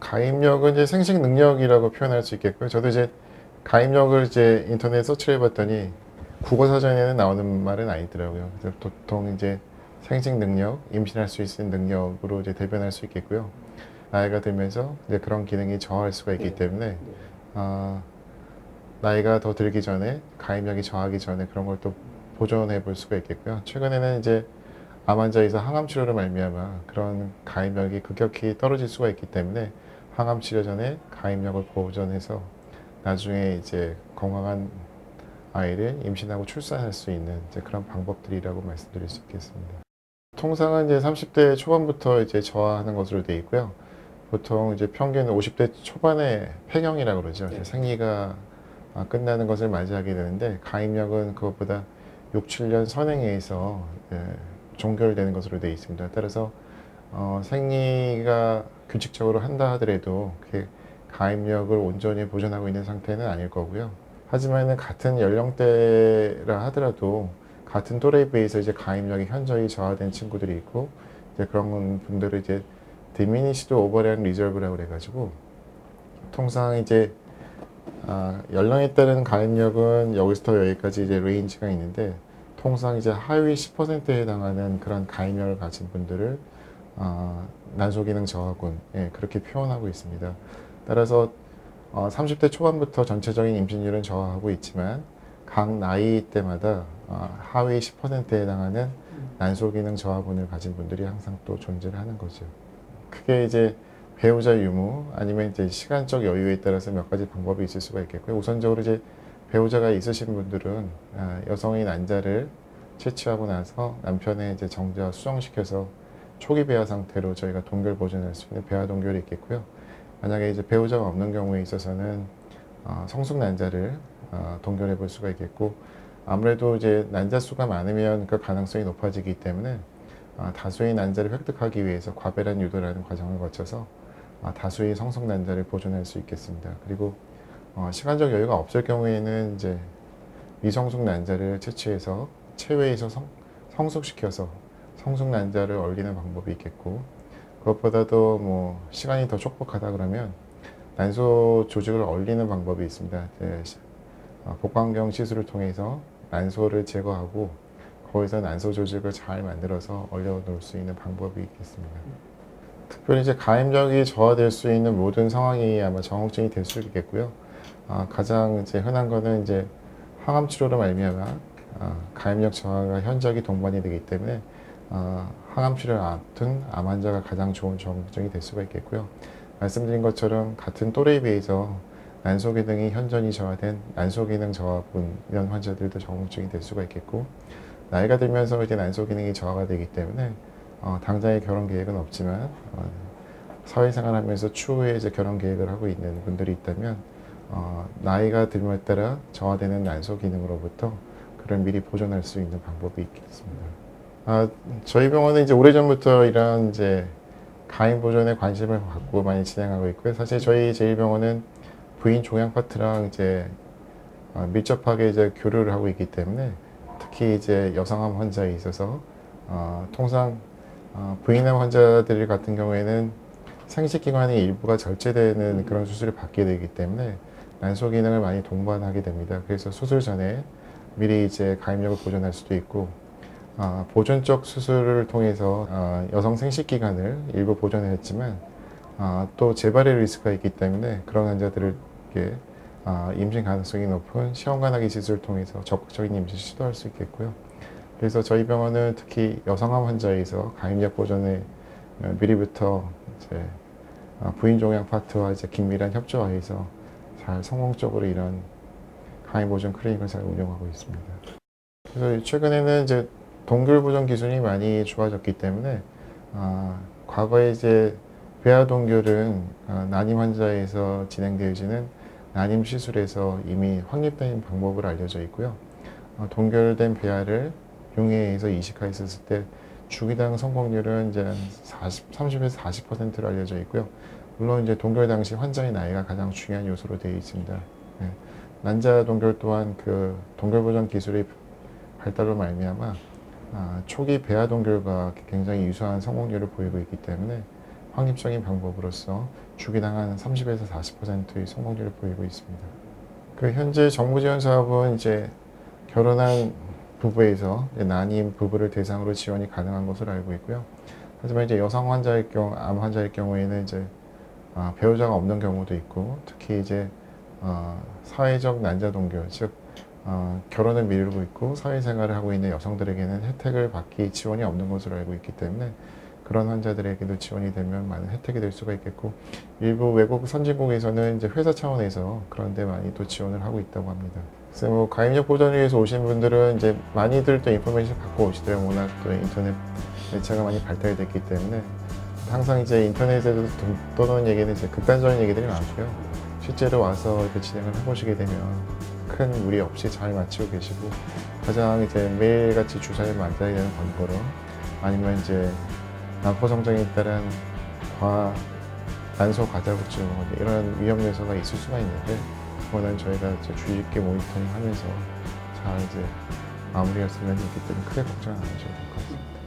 가입력은 이제 생식 능력이라고 표현할 수 있겠고요. 저도 이제 가입력을 이제 인터넷 서치를 해봤더니 국어 사전에는 나오는 말은 아니더라고요. 그래서 보통 이제 생식 능력, 임신할 수 있는 능력으로 이제 대변할 수 있겠고요. 나이가 들면서 이제 그런 기능이 저하할 수가 있기 때문에 아, 나이가 더 들기 전에 가입력이 저하기 전에 그런 걸 또 보존해 볼 수가 있겠고요. 최근에는 이제 암 환자에서 항암 치료를 말미암아 그런 가입력이 급격히 떨어질 수가 있기 때문에 항암 치료 전에 가입력을 보존해서 나중에 이제 건강한 아이를 임신하고 출산할 수 있는 그런 방법들이라고 말씀드릴 수 있겠습니다. 통상은 이제 30대 초반부터 이제 저하하는 것으로 되어 있고요. 보통 이제 평균 50대 초반에 폐경이라고 그러죠. 네. 생리가 아, 끝나는 것을 맞이하게 되는데 가입력은 그것보다 6, 7년 선행에 의해서 예, 종결되는 것으로 되어 있습니다. 따라서 어, 생리가 규칙적으로 한다 하더라도 그게 가입력을 온전히 보존하고 있는 상태는 아닐 거고요. 하지만은 같은 연령대라 하더라도 같은 또래에 비해서 이제 가입력이 현저히 저하된 친구들이 있고 이제 그런 분들을 이제 디미니시드 오버리언 리저브라고 그래가지고 통상 이제 아, 연령에 따른 가입력은 여기서부터 여기까지 이제 레인지가 있는데 통상 이제 하위 10%에 해당하는 그런 가입력을 가진 분들을 아, 난소기능 저하군 예, 그렇게 표현하고 있습니다. 따라서 어, 30대 초반부터 전체적인 임신율은 저하하고 있지만 각 나이 때마다 어, 하위 10%에 해당하는 난소기능 저하군을 가진 분들이 항상 또 존재를 하는 거죠. 크게 이제 배우자 유무 아니면 이제 시간적 여유에 따라서 몇 가지 방법이 있을 수가 있겠고요. 우선적으로 이제 배우자가 있으신 분들은 아, 여성의 난자를 채취하고 나서 남편의 이제 정자 수정시켜서 초기 배아 상태로 저희가 동결 보존할 수 있는 배아 동결이 있겠고요. 만약에 이제 배우자가 없는 경우에 있어서는 어, 성숙 난자를 어, 동결해 볼 수가 있겠고 아무래도 이제 난자 수가 많으면 그 가능성이 높아지기 때문에 아, 다수의 난자를 획득하기 위해서 과배란 유도라는 과정을 거쳐서 아, 다수의 성숙 난자를 보존할 수 있겠습니다. 그리고 어, 시간적 여유가 없을 경우에는 이제 미성숙 난자를 채취해서 체외에서 성, 성숙시켜서 성숙 난자를 얼리는 방법이 있겠고 그것보다도 뭐 시간이 더 촉박하다 그러면 난소 조직을 얼리는 방법이 있습니다. 시- 어, 복강경 시술을 통해서 난소를 제거하고 거기서 난소 조직을 잘 만들어서 얼려 놓을 수 있는 방법이 있겠습니다. 특별히 이제 가임력이 저하될 수 있는 모든 상황이 아마 정후증이 될 수 있겠고요. 아, 가장 이제 흔한 거는 이제 항암 치료로 말미암아 아, 가임력 저하가 현저하게 동반이 되기 때문에 아, 항암 치료를 앞둔 암 환자가 가장 좋은 정후증이 될 수가 있겠고요. 말씀드린 것처럼 같은 또래에 비해서 난소 기능이 현저히 저하된 난소 기능 저하분 이런 환자들도 정후증이 될 수가 있겠고 나이가 들면서 이제 난소 기능이 저하가 되기 때문에 어, 당장의 결혼 계획은 없지만 어, 사회생활하면서 추후에 이제 결혼 계획을 하고 있는 분들이 있다면 어, 나이가 들에 따라 저하되는 난소 기능으로부터 그를 미리 보존할 수 있는 방법이 있겠습니다. 아, 저희 병원은 이제 오래전부터 이런 이제 가임 보존에 관심을 갖고 많이 진행하고 있고요. 사실 저희 제1병원은 부인 종양 파트랑 이제 어, 밀접하게 이제 교류를 하고 있기 때문에 특히 이제 여성암 환자에 있어서 어, 통상 어, 부인암 환자들 같은 경우에는 생식기관의 일부가 절제되는 그런 수술을 받게 되기 때문에 난소 기능을 많이 동반하게 됩니다. 그래서 수술 전에 미리 이제 가입력을 보존할 수도 있고 아, 보존적 수술을 통해서 아, 여성 생식기관을 일부 보존했지만 아, 또 재발의 리스크가 있기 때문에 그런 환자들에게 아, 임신 가능성이 높은 시험관하기 시술을 통해서 적극적인 임신 시도할 수 있겠고요. 그래서 저희 병원은 특히 여성암 환자에서 가임력 보존에 어, 미리부터 이제 아, 부인 종양 파트와 이제 긴밀한 협조하에서 잘 성공적으로 이런 가임 보존 클리닉을 잘 운영하고 있습니다. 그래서 최근에는 이제 동결 보존 기술이 많이 좋아졌기 때문에 아, 과거에 이제 배아 동결은 아, 난임 환자에서 진행되어지는 난임 시술에서 이미 확립된 방법으로 알려져 있고요. 어, 동결된 배아를 용해에서 이식하였을 때 주기당 성공률은 이제 한 40, 30에서 40%로 알려져 있고요. 물론 이제 동결 당시 환자의 나이가 가장 중요한 요소로 되어 있습니다. 예. 난자 동결 또한 그 동결 보존 기술의 발달로 말미암아 아, 초기 배아 동결과 굉장히 유사한 성공률을 보이고 있기 때문에 확립적인 방법으로서 주기당 한 30에서 40%의 성공률을 보이고 있습니다. 그 현재 정부 지원 사업은 이제 결혼한 부부에서 난임 부부를 대상으로 지원이 가능한 것으로 알고 있고요. 하지만 이제 여성 환자일 경우, 암 환자일 경우에는 이제 아, 배우자가 없는 경우도 있고, 특히 이제 어, 사회적 난자 동료, 즉 어, 결혼을 미루고 있고 사회생활을 하고 있는 여성들에게는 혜택을 받기 지원이 없는 것으로 알고 있기 때문에 그런 환자들에게도 지원이 되면 많은 혜택이 될 수가 있겠고 일부 외국 선진국에서는 이제 회사 차원에서 그런 데 많이 또 지원을 하고 있다고 합니다. 그래서 뭐 가입력 보전을 위해서 오신 분들은 이제 많이들 또 인포메이션 갖고 오시더라고요. 워낙 또 인터넷 매체가 많이 발달이 됐기 때문에 항상 이제 인터넷에서 도- 떠도는 얘기는 이제 극단적인 얘기들이 많고요. 실제로 와서 이렇게 진행을 해보시게 되면 큰 무리 없이 잘 마치고 계시고 가장 이제 매일같이 주사를 맞아야 되는 번거로 아니면 이제 난포 성장에 따른 과 난소 과다구증 이런 위험 요소가 있을 수가 있는데 그거는 저희가 이제 주의 있게 모니터링하면서 잘 이제 마무리했으면 때문에 크게 걱정 안 하셔도 될 것 같아요.